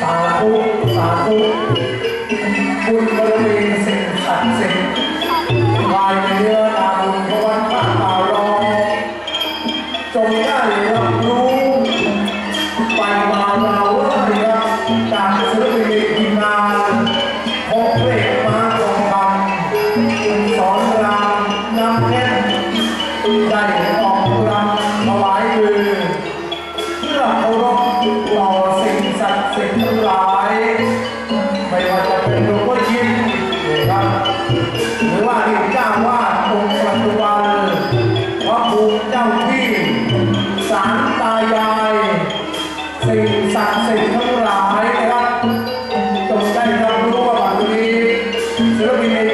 สาธุสาธุบุญบาร เจ้าที่สารตายายสิ่งศักดิ์สิทธิ์ทั้งหลายนะครับจงได้รับรู้ว่าบัดนี้ศิลปิน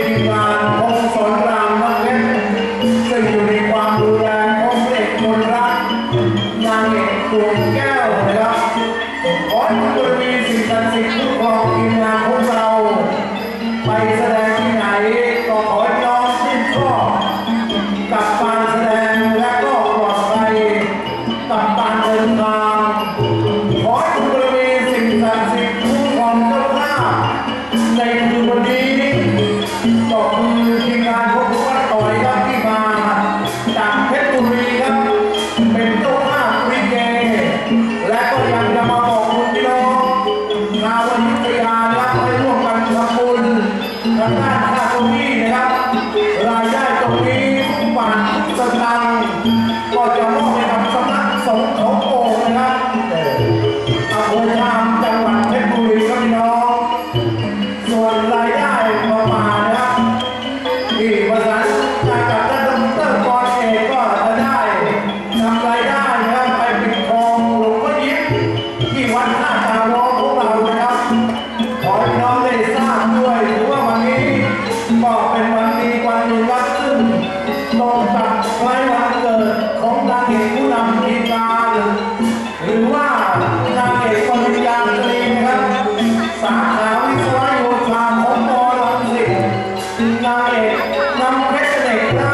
นำทีมงานหรือว่าทาเอกปริญญาตรีนะครับสาขาวิศวโยธาของมอลังสิตนายเอกนำเพชร